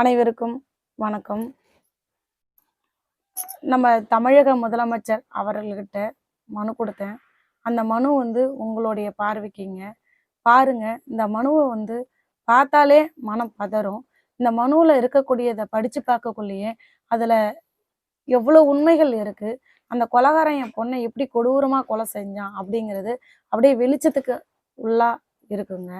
அனைவருக்கும் வணக்கம். நம்ம தமிழக முதலமைச்சர் அவர்கள்கிட்ட மனு கொடுத்தேன். அந்த மனு வந்து உங்களுடைய பார்வைக்குங்க. பாருங்க இந்த மனுவை வந்து பார்த்தாலே மனம் பதறும். இந்த மனுவில் இருக்கக்கூடியதை படித்து பார்க்கக்குள்ளேயே அதில் எவ்வளோ உண்மைகள் இருக்குது அந்த கொலகாரன் என் பொண்ணை எப்படி கொடூரமாக கொலை செஞ்சான் அப்படிங்கிறது அப்படியே வெளிச்சத்துக்கு உள்ளா இருக்குங்க.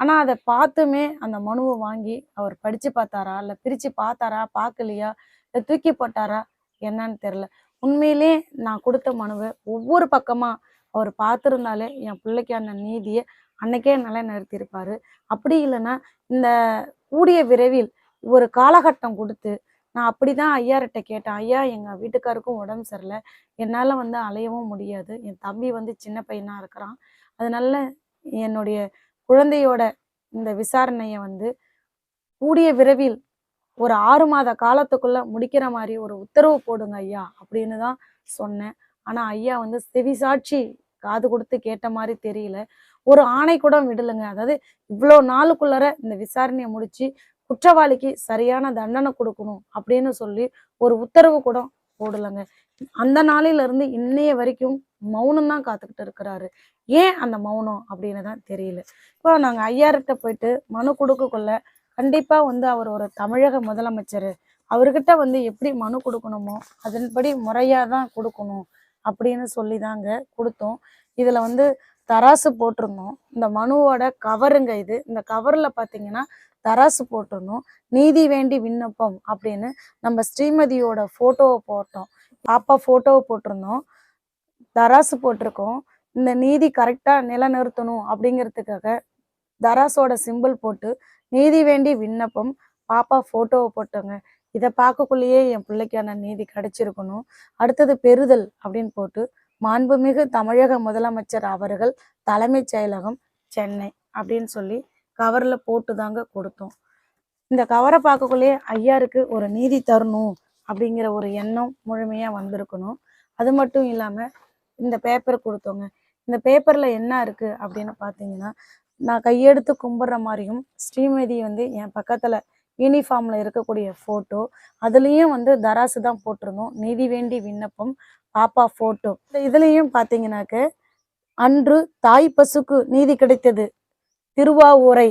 ஆனால் அதை பார்த்துமே அந்த மனுவை வாங்கி அவர் படித்து பார்த்தாரா? இல்லை பிரித்து பார்த்தாரா? பார்க்கலையா? இல்லை தூக்கி போட்டாரா? என்னன்னு தெரில உண்மையிலே நான் கொடுத்த மனுவை ஒவ்வொரு பக்கமாக அவர் பார்த்துருந்தாலே என் பிள்ளைக்கான நீதியை அன்னைக்கே நிலைநிறுத்தியிருப்பாரு. அப்படி இல்லைன்னா இந்த கூடிய விரைவில் ஒரு காலகட்டம் கொடுத்து நான் அப்படி தான் ஐயார்கிட்ட கேட்டேன். ஐயா எங்கள் வீட்டுக்காருக்கும் உடம்பு சரியில்லை. என்னால் வந்து அலையவும் முடியாது. என் தம்பி வந்து சின்ன பையனாக இருக்கிறான். அதனால என்னுடைய குழந்தையோட இந்த விசாரணையை வந்து கூடிய விரைவில் ஒரு ஆறு மாத காலத்துக்குள்ள முடிக்கிற மாதிரி ஒரு உத்தரவு போடுங்க ஐயா அப்படின்னு தான் சொன்னேன். ஆனா ஐயா வந்து செவிசாட்சி காது கொடுத்து கேட்ட மாதிரி தெரியல. ஒரு ஆணை கூட விடலைங்க. அதாவது இவ்வளோ நாளுக்குள்ளார இந்த விசாரணையை முடிச்சு குற்றவாளிக்கு சரியான தண்டனை கொடுக்கணும் அப்படின்னு சொல்லி ஒரு உத்தரவு கூட போடலைங்க. அந்த நாளிலிருந்து இன்னைய வரைக்கும் மௌனம் தான் காத்துக்கிட்டு இருக்கிறாரு. ஏன் அந்த மௌனம் அப்படின்னு தான் தெரியல. இப்போ நாங்கள் ஐயார்கிட்ட போயிட்டு மனு கொடுக்கக்குள்ள கண்டிப்பாக வந்து அவர் ஒரு தமிழக முதலமைச்சர். அவர்கிட்ட வந்து எப்படி மனு கொடுக்கணுமோ அதன்படி முறையாக தான் கொடுக்கணும் அப்படின்னு சொல்லி தாங்க கொடுத்தோம். இதில் வந்து தராசு போட்டிருந்தோம். இந்த மனுவோட கவருங்க இது. இந்த கவரில் பார்த்தீங்கன்னா தராசு போட்டிருந்தோம். நீதி வேண்டி விண்ணப்பம் அப்படின்னு நம்ம ஸ்ரீமதியோட ஃபோட்டோவை போட்டோம். பாப்பா ஃபோட்டோவை போட்டிருந்தோம். தராசு போட்டிருக்கோம். இந்த நீதி கரெக்டாக நிலைநிறுத்தணும் அப்படிங்கிறதுக்காக தராசோட சிம்பிள் போட்டு நீதி வேண்டி விண்ணப்பம் பாப்பா ஃபோட்டோவை போட்டோங்க. இதை பார்க்கக்குள்ளேயே என் பிள்ளைக்கான நீதி கிடைச்சிருக்கணும். அடுத்தது பெறுதல் அப்படின்னு போட்டு மாண்புமிகு தமிழக முதலமைச்சர் அவர்கள் தலைமைச் செயலகம் சென்னை அப்படின்னு சொல்லி கவரில் போட்டு தாங்க கொடுத்தோம். இந்த கவரை பார்க்கக்குள்ளேயே ஐயாருக்கு ஒரு நீதி தரணும் அப்படிங்கிற ஒரு எண்ணம் முழுமையாக வந்திருக்கணும். அது மட்டும் இல்லாமல் இந்த பேப்பர் கொடுத்தோங்க. இந்த பேப்பர்ல என்ன இருக்கு அப்படின்னு பார்த்தீங்கன்னா நான் கையெடுத்து கும்பிட்ற மாதிரியும் ஸ்ரீமதி வந்து என் பக்கத்துல யூனிஃபார்ம்ல இருக்கக்கூடிய ஃபோட்டோ அதுலேயும் வந்து தராசு தான் போட்டிருந்தோம். நீதி வேண்டி விண்ணப்பம் பாப்பா ஃபோட்டோ இந்த இதுலேயும் பார்த்தீங்கன்னாக்க அன்று தாய் பசுக்கு நீதி கிடைத்தது. திருவாவூரை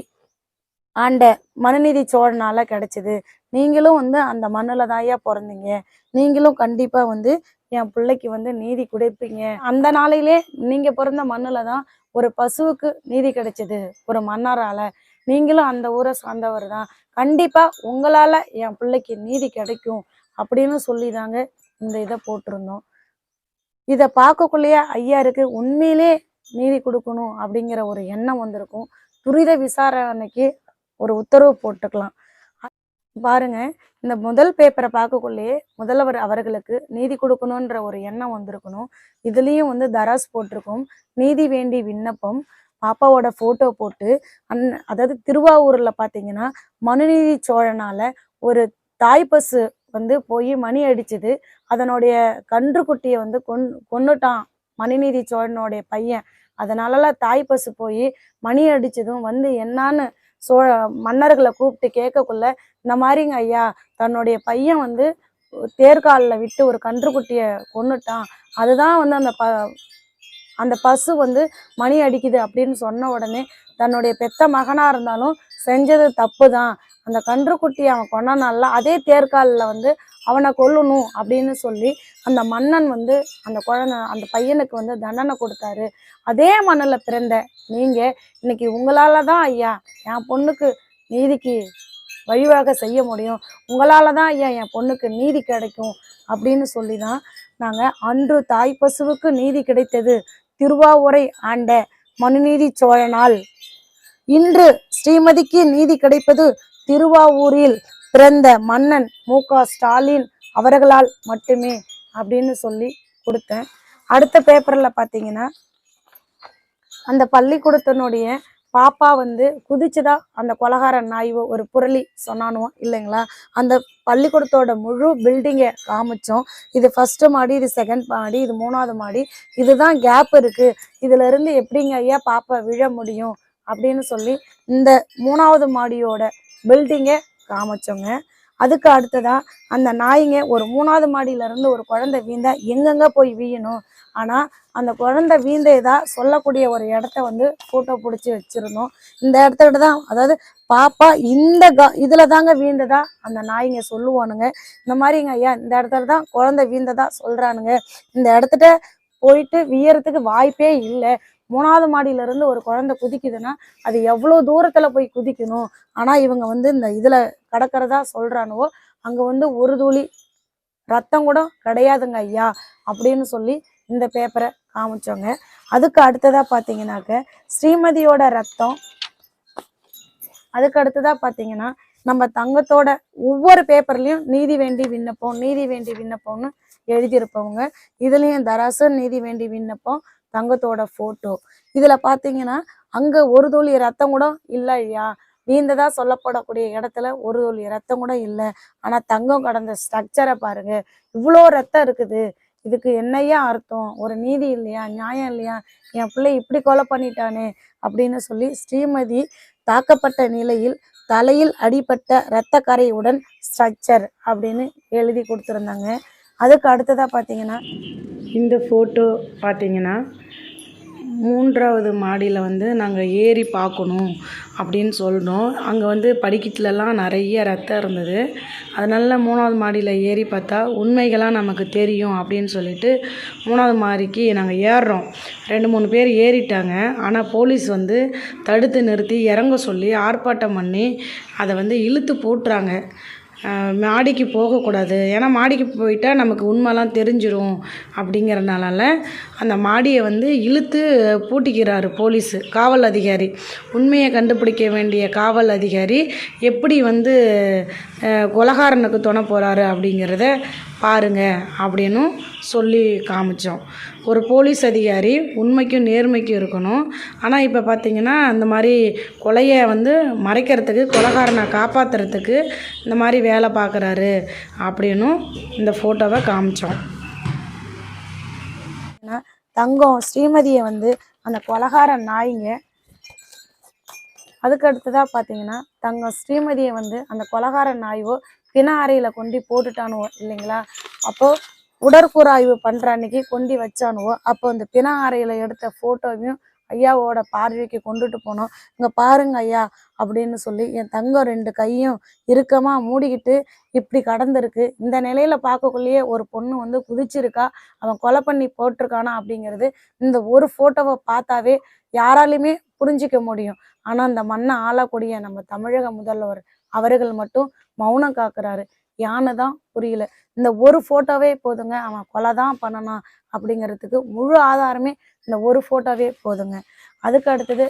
ஆண்ட மனுநீதி சோழனால கிடைச்சிது. நீங்களும் வந்து அந்த மண்ணில் தாயா பிறந்தீங்க. நீங்களும் கண்டிப்பாக வந்து என் பிள்ளைக்கு வந்து நீதி கொடுப்பீங்க. அந்த நாளையிலே நீங்க பிறந்த மண்ணுல தான் ஒரு பசுவுக்கு நீதி கிடைச்சது. ஒரு மன்னரால. நீங்களும் அந்த ஊரை சார்ந்தவர் தான். கண்டிப்பா உங்களால என் பிள்ளைக்கு நீதி கிடைக்கும் அப்படின்னு சொல்லிதாங்க இந்த இதை போட்டிருந்தோம். இதை பார்க்கக்குள்ளேயே ஐயாருக்கு உண்மையிலே நீதி கொடுக்கணும் அப்படிங்கிற ஒரு எண்ணம் வந்திருக்கும். துரித விசாரணைக்கு ஒரு உத்தரவு போட்டுக்கலாம். பாருங்க இந்த முதல் பேப்பரை பார்க்கக்குள்ளேயே முதல்வர் அவர்களுக்கு நீதி கொடுக்கணுன்ற ஒரு எண்ணம் வந்திருக்கணும். இதுலேயும் வந்து தராஸ் போட்டிருக்கும். நீதி வேண்டி விண்ணப்பம் பாப்பாவோட போட்டோ போட்டு அந் அதாவது திருவாவூரில் பார்த்தீங்கன்னா மனுநீதி சோழனால ஒரு தாய்ப்பசு வந்து போய் மணி அடிச்சது. அதனுடைய கன்றுக்குட்டியை வந்து கொன் கொன்னுட்டான் மணிநீதி சோழனுடைய பையன். அதனாலலாம் தாய்ப்பசு போய் மணி அடிச்சதும் வந்து என்னான்னு சோழ மன்னர்களை கூப்பிட்டு கேட்கக்குள்ள இந்த மாதிரிங்க ஐயா தன்னுடைய பையன் வந்து தேர்காலில் விட்டு ஒரு கன்றுக்குட்டியை கொன்னுட்டான். அதுதான் வந்து அந்த ப அந்த பசு வந்து மணி அடிக்குது அப்படின்னு சொன்ன உடனே தன்னுடைய பெத்த மகனாக இருந்தாலும் செஞ்சது தப்பு தான் அந்த கன்றுக்குட்டி அவன் கொண்டனால அதே தேர்காலில் வந்து அவனை கொல்லணும் அப்படின்னு சொல்லி அந்த மன்னன் வந்து அந்த குழந்த அந்த பையனுக்கு வந்து தண்டனை கொடுத்தாரு. அதே மண்ணில் பிறந்த நீங்க இன்னைக்கு உங்களால் தான் ஐயா என் பொண்ணுக்கு நீதிக்கு வழிவகை செய்ய முடியும். உங்களால் தான் ஐயா என் பொண்ணுக்கு நீதி கிடைக்கும் அப்படின்னு சொல்லி தான் நாங்கள் அன்று தாய் பசுவுக்கு நீதி கிடைத்தது. திருவாவூரை ஆண்ட மனுநீதி சோழனால் இன்று ஸ்ரீமதிக்கு நீதி கிடைப்பது திருவாவூரில் பிறந்த மன்னன் மு. க. ஸ்டாலின் அவர்களால் மட்டுமே அப்படின்னு சொல்லி கொடுத்தேன். அடுத்த பேப்பரில் பார்த்தீங்கன்னா அந்த பள்ளிக்கூடத்தினுடைய பாப்பா வந்து குதிச்சுதா அந்த கொலகார நாய்வோ ஒரு புரளி சொன்னானுவோம் இல்லைங்களா? அந்த பள்ளிக்கூடத்தோட முழு பில்டிங்கை காமிச்சோம். இது ஃபஸ்ட்டு மாடி இது செகண்ட் மாடி இது மூணாவது மாடி இதுதான் கேப் இருக்குது இதுல இருந்து எப்படிங்க ஐயா பாப்பா விழ முடியும் அப்படின்னு சொல்லி இந்த மூணாவது மாடியோட பில்டிங்கை காமிச்சோங்க அதுக்கு அடுத்ததாக அந்த நாய்ங்க ஒரு மூணாவது மாடியில இருந்து ஒரு குழந்தை வீந்தா எங்கெங்கே போய் வீயணும்? ஆனால் அந்த குழந்தை வீந்ததா சொல்லக்கூடிய ஒரு இடத்த வந்து ஃபோட்டோ பிடிச்சி வச்சிருந்தோம். இந்த இடத்துக்கிட்ட தான் அதாவது பாப்பா இந்த க இதில் தாங்க வீந்ததா அந்த நாய்ங்க சொல்லுவானுங்க. இந்த மாதிரிங்க ஐயா இந்த இடத்துல தான் குழந்தை வீந்ததா சொல்றானுங்க. இந்த இடத்துல போயிட்டு வீயறதுக்கு வாய்ப்பே இல்லை. மூணாவது மாடியில இருந்து ஒரு குழந்தை குதிக்குதுன்னா அது எவ்வளவு தூரத்துல போய் குதிக்கணும்? ஆனா இவங்க வந்து இந்த இதுல கடக்கிறதா சொல்கிறானுவோ அங்க வந்து ஒரு துளி ரத்தம் கூட கிடையாதுங்க ஐயா அப்படின்னு சொல்லி இந்த பேப்பரை காமிச்சோங்க. அதுக்கு அடுத்ததா பார்த்தீங்கன்னாக்க ஸ்ரீமதியோட ரத்தம். அதுக்கு அடுத்ததா பாத்தீங்கன்னா நம்ம தங்கத்தோட ஒவ்வொரு பேப்பர்லயும் நீதி வேண்டி விண்ணப்பம் நீதி வேண்டி விண்ணப்பம்னு எழுதியிருப்பவங்க. இதுலயும் தராசு நீதி வேண்டி விண்ணப்பம் தங்கத்தோட போட்டோ இதுல பாத்தீங்கன்னா அங்க ஒரு துளி ரத்தம் கூட இல்ல ஐயா. நீந்ததா சொல்லப்படக்கூடிய இடத்துல ஒரு துளி ரத்தம் கூட இல்லை. ஆனா தங்கம் கடந்த ஸ்ட்ரக்சரை பாருங்க. இவ்வளோ ரத்தம் இருக்குது. இதுக்கு என்னையா அர்த்தம்? ஒரு நீதி இல்லையா? நியாயம் இல்லையா? என் பிள்ளை இப்படி கொலை பண்ணிட்டானே அப்படின்னு சொல்லி ஸ்ரீமதி தாக்கப்பட்ட நிலையில் தலையில் அடிபட்ட இரத்த கரையுடன் ஸ்ட்ரக்சர் அப்படின்னு எழுதி கொடுத்துருந்தாங்க. அதுக்கு அடுத்ததாக பார்த்தீங்கன்னா இந்த ஃபோட்டோ பார்த்தீங்கன்னா மூன்றாவது மாடியில் வந்து நாங்கள் ஏறி பார்க்கணும் அப்படின்னு சொல்கிறோம் அங்கே வந்து படிக்கட்டுலலாம் நிறைய ரத்தம் இருந்தது. அதனால மூணாவது மாடியில் ஏறி பார்த்தா உண்மைகளாக நமக்கு தெரியும் அப்படின்னு சொல்லிட்டு மூணாவது மாடிக்கு நாங்கள் ஏறுறோம். ரெண்டு மூணு பேர் ஏறிட்டாங்க. ஆனால் போலீஸ் வந்து தடுத்து நிறுத்தி இறங்க சொல்லி ஆர்ப்பாட்டம் பண்ணி அதை வந்து இழுத்து போட்டுறாங்க. மாடிக்கு போகக்கூடாது. ஏன்னா மாடிக்கு போயிட்டால் நமக்கு உண்மைலாம் தெரிஞ்சிடும் அப்படிங்கிறனால அந்த மாடியை வந்து இழுத்து பூட்டிக்கிறாரு போலீஸு காவல் அதிகாரி. உண்மையை கண்டுபிடிக்க வேண்டிய காவல் அதிகாரி எப்படி வந்து கொலகாரனுக்கு துணை போகிறாரு அப்படிங்கிறத பாருங்க அப்படின்னும் சொல்லி காமிச்சோம். ஒரு போலீஸ் அதிகாரி உண்மைக்கும் நேர்மைக்கும் இருக்கணும். ஆனால் இப்போ பார்த்தீங்கன்னா அந்த மாதிரி கொலையை வந்து மறைக்கிறதுக்கு கொலைகாரனை காப்பாற்றுறதுக்கு இந்த மாதிரி வேலை பார்க்குறாரு அப்படின்னும் இந்த ஃபோட்டோவை காமிச்சோம். தங்கம் ஸ்ரீமதியை வந்து அந்த கொலகார நாய்ங்க அதுக்கு அடுத்ததாக பார்த்தீங்கன்னா தங்கம் ஸ்ரீமதியை வந்து அந்த கொலகார நாயோ பிண அறையில் கொண்டு போட்டுட்டானுவோ இல்லைங்களா? அப்போ உடற்கூறாய்வு பண்ணுற அன்னைக்கு கொண்டு வச்சானுவோ. அப்போ அந்த பிண அறையில் எடுத்த ஃபோட்டோவையும் ஐயாவோட பார்வைக்கு கொண்டுட்டு போனோம். இங்கே பாருங்க ஐயா அப்படின்னு சொல்லி என் தங்கம் ரெண்டு கையும் இறுக்கமாக மூடிக்கிட்டு இப்படி கடந்திருக்கு. இந்த நிலையில் பார்க்கக்குள்ளேயே ஒரு பொண்ணு வந்து குதிச்சிருக்கா. அவன் கொலை பண்ணி போட்டிருக்கானா அப்படிங்கிறது இந்த ஒரு ஃபோட்டோவை பார்த்தாவே யாராலையுமே புரிஞ்சிக்க முடியும். ஆனால் அந்த மண்ணை ஆளக்கூடிய நம்ம தமிழக முதல்வர் அவர்கள் மட்டும் மௌனம் காக்குறாரு. யானை தான் புரியல. இந்த ஒரு போட்டோவே போதுங்க. அவன் கொலை தான் பண்ணனான் அப்படிங்கிறதுக்கு முழு ஆதாரமே இந்த ஒரு போட்டோவே போதுங்க. அதுக்கு அடுத்தது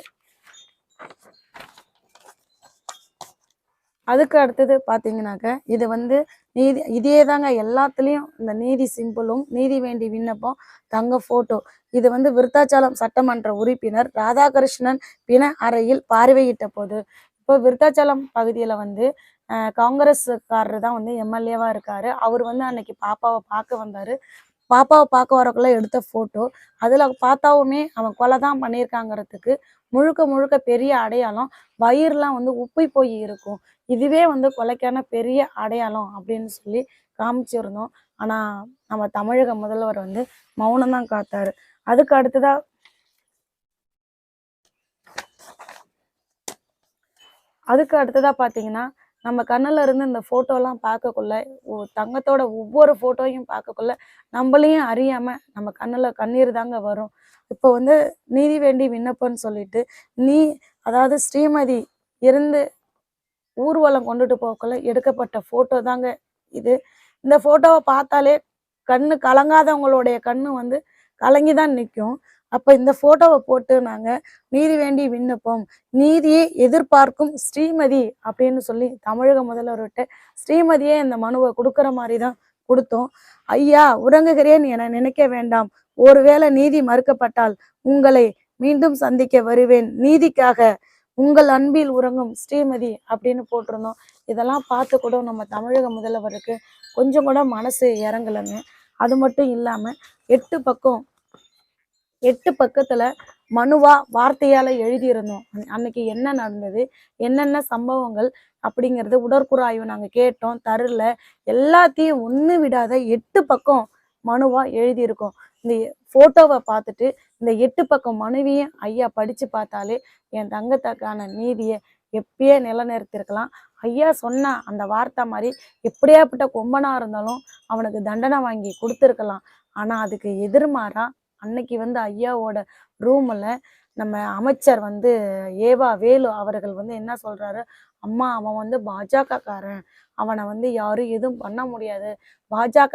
அதுக்கு அடுத்தது பார்த்தீங்கன்னாக்க இது வந்து நீதி இதே தாங்க எல்லாத்துலேயும் இந்த நீதி சிம்பிளும் நீதி வேண்டி விண்ணப்பம் தங்க ஃபோட்டோ இது வந்து விருத்தாச்சலம் சட்டமன்ற உறுப்பினர் ராதாகிருஷ்ணன் பிண அறையில் பார்வையிட்ட போது இப்போ விருத்தாச்சலம் பகுதியில் வந்து காங்கிரஸ்காரர் தான் வந்து எம்எல்ஏவாக இருக்கார். அவர் வந்து அன்னைக்கு பாப்பாவை பார்க்க வந்தார். பாப்பாவை பார்க்க வரக்குள்ள எடுத்த ஃபோட்டோ அதில் பார்த்தாவுமே அவன் கொலை தான் பண்ணியிருக்காங்கிறதுக்கு முழுக்க முழுக்க பெரிய அடையாளம் வயிறுலாம் வந்து உப்பி போய் இருக்கும். இதுவே வந்து கொலைக்கான பெரிய அடையாளம் அப்படின்னு சொல்லி காமிச்சிருந்தோம். ஆனால் நம்ம தமிழக முதல்வர் வந்து மௌனம் தான் காத்தாரு. அதுக்கு அடுத்ததாக அதுக்கு அடுத்ததாக பார்த்தீங்கன்னா நம்ம கண்ணில் இருந்து இந்த ஃபோட்டோலாம் பார்க்கக்குள்ள தங்கத்தோட ஒவ்வொரு ஃபோட்டோயும் பார்க்கக்குள்ள நம்மளையும் அறியாமல் நம்ம கண்ணில் கண்ணீர் தாங்க வரும். இப்போ வந்து நீதி வேண்டி விண்ணப்பம்னு சொல்லிட்டு நீ அதாவது ஸ்ரீமதி இருந்து ஊர்வலம் கொண்டுட்டு போகக்குள்ள எடுக்கப்பட்ட ஃபோட்டோ தாங்க இது. இந்த ஃபோட்டோவை பார்த்தாலே கண்ணு கலங்காதவங்களுடைய கண்ணு வந்து கலங்கி தான் நிற்கும் அப்போ இந்த ஃபோட்டோவை போட்டு நாங்கள் நீதி வேண்டி விண்ணப்பம். நீதியை எதிர்பார்க்கும் ஸ்ரீமதி அப்படின்னு சொல்லி தமிழக முதல்வர்கிட்ட ஸ்ரீமதியே இந்த மனுவை கொடுக்குற மாதிரி தான் கொடுத்தோம். ஐயா உறங்குகிறேன் என நினைக்க வேண்டாம். ஒருவேளை நீதி மறுக்கப்பட்டால் உங்களை மீண்டும் சந்திக்க வருவேன். நீதிக்காக உங்கள் அன்பில் உறங்கும் ஸ்ரீமதி அப்படின்னு போட்டிருந்தோம். இதெல்லாம் பார்த்து கூட நம்ம தமிழக முதல்வருக்கு கொஞ்சம் கூட மனசு இறங்கலைங்க. அது மட்டும் இல்லாம எட்டு பக்கம் எட்டு பக்கத்துல மனுவா வார்த்தையால எழுதியிருந்தோம். அன்னைக்கு என்ன நடந்தது? என்னென்ன சம்பவங்கள் அப்படிங்கிறது உடற்குறாய்வு நாங்க கேட்டோம். தரல. எல்லாத்தையும் ஒண்ணு விடாத எட்டு பக்கம் மனுவா எழுதியிருக்கோம். இந்த போட்டோவை பார்த்துட்டு இந்த எட்டு பக்கம் மனுவையும் ஐயா படிச்சு பார்த்தாலே என் தங்கத்தக்கான நீதியை எப்பயே நிலைநிறுத்திருக்கலாம். ஐயா சொன்ன அந்த வார்த்தை மாதிரி எப்படியாப்பட்ட கொம்பனா இருந்தாலும் அவனுக்கு தண்டனை வாங்கி கொடுத்துருக்கலாம். ஆனா அதுக்கு எதிர்மாறா அன்னைக்கு வந்து ஐயாவோட ரூம்ல நம்ம அமைச்சர் வந்து ஏவா வேலு அவர்கள் வந்து என்ன சொல்றாரு? அம்மா அவன் வந்து பாஜக காரன் அவனை வந்து யாரும் எதுவும் பண்ண முடியாது. பாஜக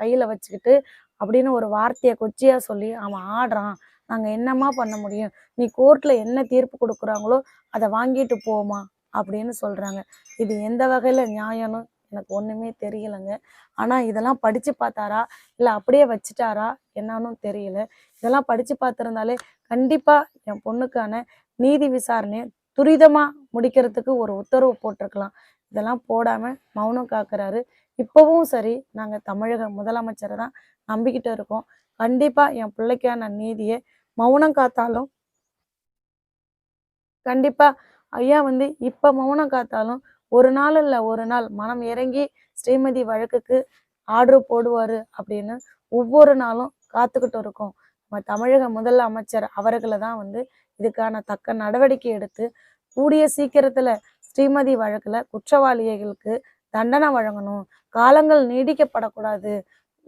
கையில வச்சுக்கிட்டு அப்படின்னு ஒரு வார்த்தையை கொச்சியா சொல்லி அவன் ஆடுறான். நாங்க என்னம்மா பண்ண முடியும்? நீ கோர்ட்ல என்ன தீர்ப்பு கொடுக்குறாங்களோ அதை வாங்கிட்டு போமா அப்படின்னு சொல்றாங்க. இது எந்த வகையில நியாயம்னு எனக்கு ஒண்ணுமே தெரியலைங்க. ஆனா இதெல்லாம் படிச்சு பார்த்தாரா? இல்ல அப்படியே வச்சுட்டாரா? என்னன்னு தெரியல. இதெல்லாம் படிச்சு பார்த்திருந்தாலே கண்டிப்பா என் பொண்ணுக்கான நீதி விசாரணையை துரிதமா முடிக்கிறதுக்கு ஒரு உத்தரவு போட்டிருக்கலாம். இதெல்லாம் போடாம மௌனம் காக்குறாரு. இப்பவும் சரி நாங்க தமிழக முதலமைச்சரை தான் நம்பிக்கிட்டு இருக்கோம். கண்டிப்பா என் பிள்ளைக்கான நீதியை மௌனம் காத்தாலும் கண்டிப்பா ஐயா வந்து இப்ப மௌனம் காத்தாலும் ஒரு நாள் இல்லை ஒரு நாள் மனம் இறங்கி ஸ்ரீமதி வழக்குக்கு ஆர்டர் போடுவார் அப்படின்னு ஒவ்வொரு நாளும் காத்துக்கிட்டு இருக்கோம். நம்ம தமிழக முதல் அமைச்சர் அவர்களை தான் வந்து இதுக்கான தக்க நடவடிக்கை எடுத்து கூடிய சீக்கிரத்தில் ஸ்ரீமதி வழக்கில் குற்றவாளிகளுக்கு தண்டனை வழங்கணும். காலங்கள் நீடிக்கப்படக்கூடாது.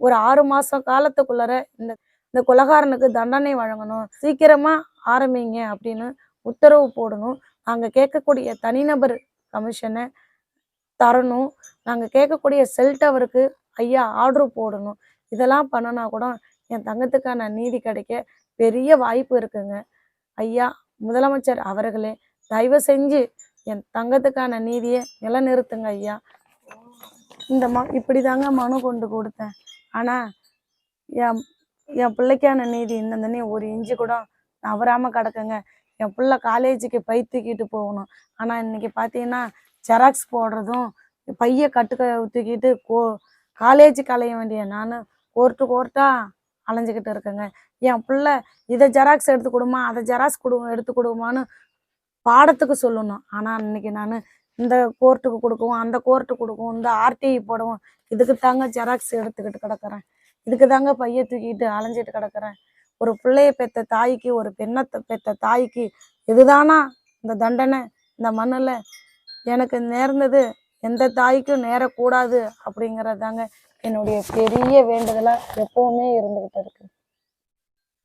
ஒரு ஆறு மாதம் காலத்துக்குள்ளார இந்த இந்த கொலகாரனுக்கு தண்டனை வழங்கணும். சீக்கிரமாக ஆரம்பிங்க அப்படின்னு உத்தரவு போடணும். அங்கே கேட்கக்கூடிய தனிநபர் கமிஷனை தரணும். நாங்கள் கேட்கக்கூடிய செல் டவருக்கு ஐயா ஆர்டர் போடணும். இதெல்லாம் பண்ணுனா கூட என் தங்கத்துக்கான நீதி கிடைக்க பெரிய வாய்ப்பு இருக்குங்க. ஐயா முதலமைச்சர் அவர்களே தயவு செஞ்சு என் தங்கத்துக்கான நீதியை நிலைநிறுத்துங்க ஐயா. இந்த ம இப்படி தாங்க மனு கொண்டு கொடுத்தேன். ஆனால் என் என் பிள்ளைக்கான நீதி இந்த ஒரு இஞ்சி கூட நவராமல் கிடக்குங்க. என் பிள்ளை காலேஜுக்கு பை தூக்கிட்டு போகணும். ஆனால் இன்னைக்கு பார்த்தீங்கன்னா ஜெராக்ஸ் போடுறதும் பைய கட்டுக்க தூக்கிட்டு கோ காலேஜுக்கு கலைய வேண்டிய நான் கோர்ட்டு கோர்ட்டாக அலைஞ்சுக்கிட்டு இருக்கேங்க. என் பிள்ளை இதை ஜெராக்ஸ் எடுத்து கொடுமா அதை ஜெராக்ஸ் கொடு எடுத்து கொடுமான்னு பாடத்துக்கு சொல்லணும். ஆனால் இன்னைக்கு நான் இந்த கோர்ட்டுக்கு கொடுக்கவும் அந்த கோர்ட்டுக்கு கொடுக்கவும் இந்த ஆர்டிஐ போடவும் இதுக்கு தாங்க ஜெராக்ஸ் எடுத்துக்கிட்டு கிடக்குறேன். இதுக்கு தாங்க பைய தூக்கிட்டு அலைஞ்சிட்டு கிடக்குறேன். ஒரு பிள்ளைய பெத்த தாய்க்கு ஒரு பெண்ணை பெத்த தாய்க்கு இதுதானா இந்த தண்டனை இந்த மண்ணில் எனக்கு நேர்ந்தது எந்த தாய்க்கும் நேரக்கூடாது அப்படிங்கிறது தாங்க என்னுடைய பெரிய வேண்டுதலாக எப்போவுமே இருந்துகிட்டு இருக்கு.